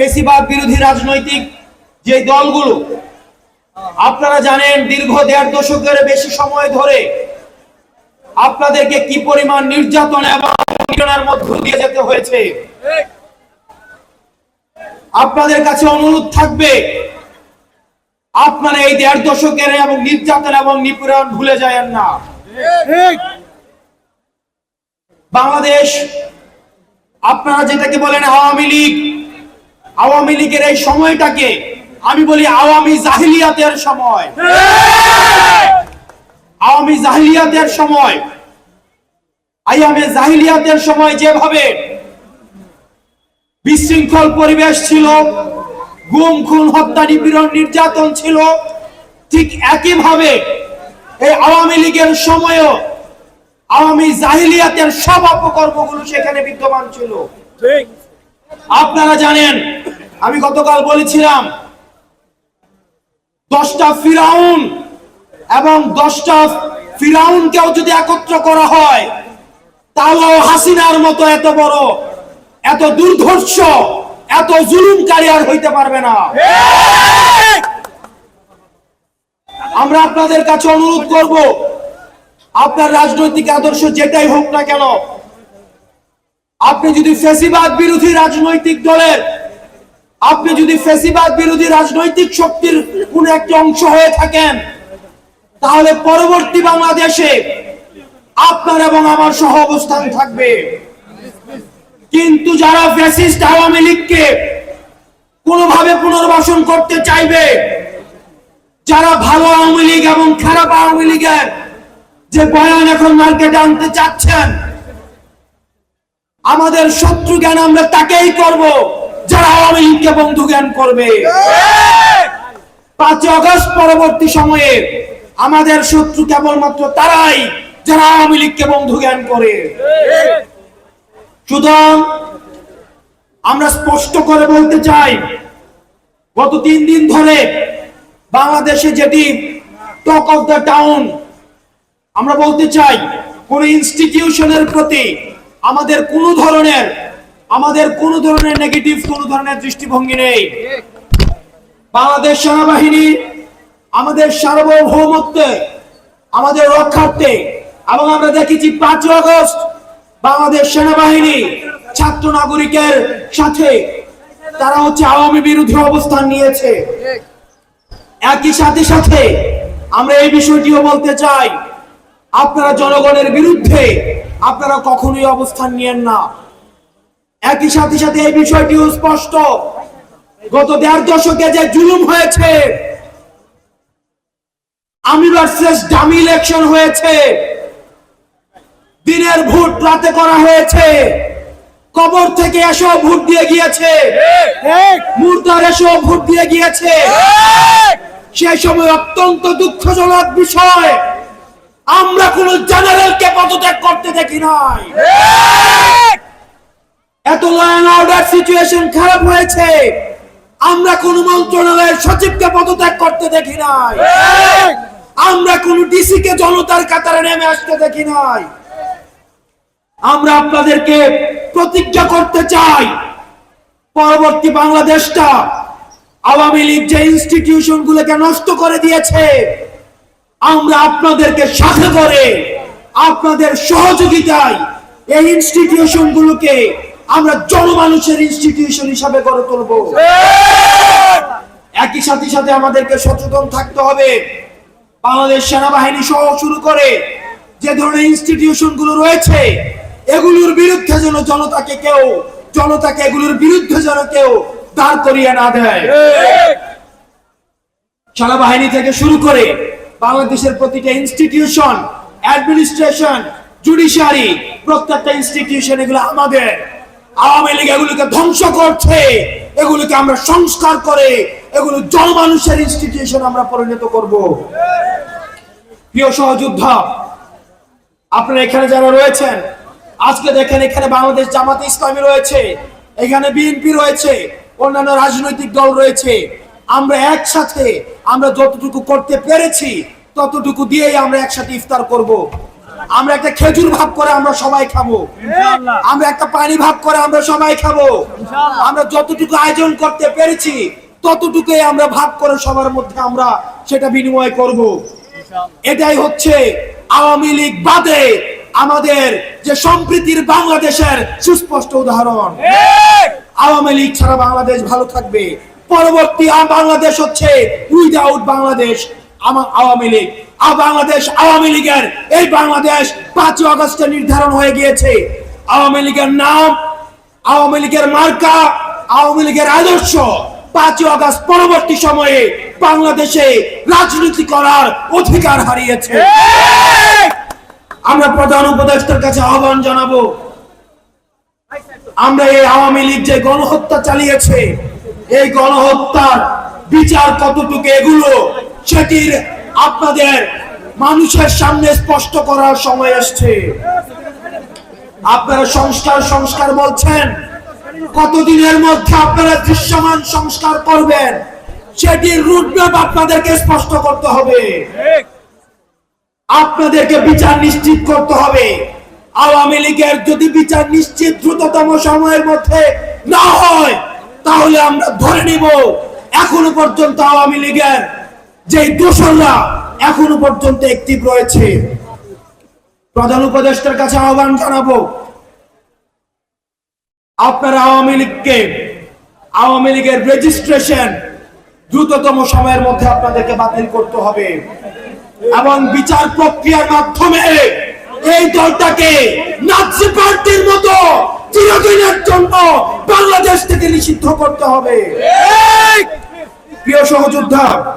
ফেসিবাদ বিরোধী রাজনৈতিক যে দলগুলো, আপনারা জানেন দীর্ঘ দেড় দশকের বেশি সময় ধরে আপনাদেরকে কি পরিমাণ নির্যাতন এবং মধ্য দিয়ে যেতে হয়েছে? আপনাদের কাছে অনুরোধ থাকবে, আপনারা এই দেড় দশকের এবং নির্যাতন এবং নিপীড়ন ভুলে যায়েন না। বাংলাদেশ, আপনারা যেটাকে বলেন আওয়ামী লীগ আওয়ামী লীগের এই সময়টাকে আমি বলি আওয়ামী জাহিলিয়াতের সময়। আওয়ামী জাহিলিয়াতের সময় আইয়ামে জাহিলিয়াতের সময় যেভাবে বিশৃঙ্খল পরিবেশ ছিল, গুম, খুন, হত্যা, নিপীড়ন, নির্যাতন ছিল, ঠিক একইভাবে এই আওয়ামী লীগের সময়ও আওয়ামী জাহিলিয়াতের সব অপকর্মগুলো সেখানে বিদ্যমান ছিল। আপনারা জানেন, আমি গতকাল বলেছিলাম, দশটা ফিরাউন এবং দশটা ফিরাউনকেও যদি একত্র করা হয়, তাহলেও হাসিনার মতো এত বড়, এত দুর্ধর্ষ, এত জুলুমকারী আর হইতে পারবে না। আমরা আপনাদের কাছে অনুরোধ করব, আপনার রাজনৈতিক আদর্শ যেটাই হোক না কেন আপনি যদি ফেসিবাদ বিরোধী রাজনৈতিক দলের, আপনি যদি ফেসিবাদ বিরোধী রাজনৈতিক শক্তির কোন একটি অংশ হয়ে থাকেন, তাহলে পরবর্তী বাংলাদেশে আপনার এবং আমার সহ অবস্থান থাকবে। কিন্তু যারা ফ্যাসিস্ট আওয়ামী লীগকে কোনোভাবে পুনর্বাসন করতে চাইবে, যারা ভালো আওয়ামী লীগ এবং খারাপ আওয়ামী লীগের যে বয়ান এখন মার্কেটে আনতে চাচ্ছেন আমাদের শত্রু জ্ঞান আমরা তাকেই করব, যারা আওয়ামী লীগকে বন্ধু জ্ঞান করবে। পাঁচই অগস্ট পরবর্তী সময়ে আমাদের শত্রু কেবলমাত্র তারাই যারা আওয়ামী লীগকে বন্ধু জ্ঞান করে। সুতরাং আমরা স্পষ্ট করে বলতে চাই, গত তিন দিন ধরে বাংলাদেশে যেটি টক অফ দ্য টাউন আমরা বলতে চাই, কোন ইনস্টিটিউশনের প্রতি আমাদের কোন ধরনের, আমাদের কোন ধরনের নেগেটিভ কোন ধরনের দৃষ্টিভঙ্গি নেই। বাংলাদেশ সেনাবাহিনী আমাদের সার্বভৌমত্বে, আমাদের রক্ষার্থে, এবং আমরা দেখেছি পাঁচ আগস্ট বাংলাদেশ সেনাবাহিনী ছাত্র নাগরিকের সাথে তারা হচ্ছে আওয়ামী বিরোধী অবস্থান নিয়েছে। একই সাথে সাথে আমরা এই বিষয়টিও বলতে চাই, আপনারা জনগণের বিরুদ্ধে আপনারা কখনোই অবস্থান নিয়েন না। একই সাথে সাথে এই বিষয়টিও স্পষ্ট। গত দেড় দশকে যে জুলুম হয়েছে আমি ভার্সেস ডামি ইলেকশন হয়েছে দিনের ভোট রাতে করা হয়েছে কবর থেকে এসো ভোট দিয়ে গিয়েছে মুর্দার এসো ভোট দিয়ে গিয়েছে। সেই সময় অত্যন্ত দুঃখজনক বিষয় আমরা কোন জেনারেলকে পদত্যাগ করতে দেখি নাই। এত ল অর্ডার সিচুয়েশন খারাপ হয়েছে। আমরা কোন মন্ত্রণালয়ের সচিবকে পদত্যাগ করতে দেখি নাই। আমরা কোন ডিসি কে জনতার কাতারে নেমে আসতে দেখি নাই। আমরা আপনাদেরকে প্রতিজ্ঞা করতে চাই, পরবর্তী বাংলাদেশটা আওয়ামী লীগ যে ইনস্টিটিউশন গুলোকে নষ্ট করে দিয়েছে আমরা আপনাদেরকে সাথে করে আপনাদের সহযোগিতায় এই ইনস্টিটিউশন গুলোকে আমরা জনমানুষের ইনস্টিটিউশন হিসাবে গড়ে তুলব। একই সাথে সাথে আমাদেরকে সচেতন থাকতে হবে। বাংলাদেশ সেনাবাহিনী সহ শুরু করে যে ধরনের ইনস্টিটিউশনগুলো রয়েছে, এগুলোর বিরুদ্ধে যেন জনতাকে কেউ, জনতাকে এগুলোর বিরুদ্ধে যেন কেউ দাঁড় করিয়ে না দেয়। সেনাবাহিনী থেকে শুরু করে বাংলাদেশের প্রতিটা ইনস্টিটিউশন অ্যাডমিনিস্ট্রেশন জুডিশিয়ারি প্রত্যেকটা ইনস্টিটিউশন এগুলো আমাদের। আওয়ামী লীগ এগুলোকে ধ্বংস করছে, এগুলোকে আমরা সংস্কার করে, এগুলো জনমানুষের ইনস্টিটিউশন আমরা পরিণত করব। প্রিয় সহযোদ্ধা, আপনারা এখানে যারা রয়েছেন, আজকে দেখেন এখানে বাংলাদেশ জামাত ইসলামী রয়েছে, এখানে বিএনপি রয়েছে, অন্যান্য রাজনৈতিক দল রয়েছে। আমরা একসাথে আমরা যতটুকু করতে পেরেছি ততটুকু দিয়েই আমরা একসাথে ইফতার করব। আমরা একটা খেজুর ভাগ করে আমরা সবাই খাব। আমরা একটা পানি ভাগ করে আমরা সবাই খাব। আমরা যতটুকু আয়োজন করতে পেরেছি ততটুকুই আমরা ভাগ করে সবার মধ্যে আমরা সেটা বিনিময় করব। এটাই হচ্ছে আওয়ামী লীগ বাদে আমাদের যে সম্প্রীতির বাংলাদেশের সুস্পষ্ট উদাহরণ। আওয়ামী লীগ ছাড়া বাংলাদেশ ভালো থাকবে। পরবর্তী বাংলাদেশ হচ্ছে উইদাউট বাংলাদেশ আমার আওয়ামী লীগ। আর বাংলাদেশ আওয়ামী লীগের, এই বাংলাদেশ পাঁচই আগস্টে নির্ধারণ হয়ে গিয়েছে। আওয়ামী লীগের নাম, আওয়ামী লীগের মার্কা, আওয়ামী লীগের আদর্শ পাঁচই আগস্ট পরবর্তী সময়ে বাংলাদেশে রাজনীতি করার অধিকার হারিয়েছে। আমরা প্রধান উপদেষ্টার কাছে আহ্বান জানাব, আমরা এই আওয়ামী লীগ যে গণহত্যা চালিয়েছে এই গণহত্যার বিচার কতটুকু এগুলো সেটির আপনাদের মানুষের সামনে স্পষ্ট করার সময় এসছে। আপনারা সংস্কার সংস্কার বলছেন। কতদিনের মধ্যে আপনারা দৃশ্যমান সংস্কার করবেন, সেটির রুটম্যাপ আপনাদেরকে স্পষ্ট করতে হবে। আপনাদেরকে বিচার নিশ্চিত করতে হবে। আওয়ামী লীগের যদি বিচার নিশ্চিত দ্রুততম সময়ের মধ্যে না হয় তাহলে আমরা ধরে নিব এখনও পর্যন্ত আওয়ামী লীগের যে দোসররা এখনও পর্যন্ত একটিভ রয়েছে। প্রধান উপদেষ্টার কাছে আহ্বান জানাব, আপনারা আওয়ামী লীগকে, আওয়ামী লীগের রেজিস্ট্রেশন দ্রুততম সময়ের মধ্যে আপনাদেরকে বাতিল করতে হবে এবং বিচার প্রক্রিয়ার মাধ্যমে এই দলটাকে নাৎসি পার্টির মতো চিরদিনের জন্য বাংলাদেশ থেকে নিষিদ্ধ করতে হবে। প্রিয় সহযোদ্ধা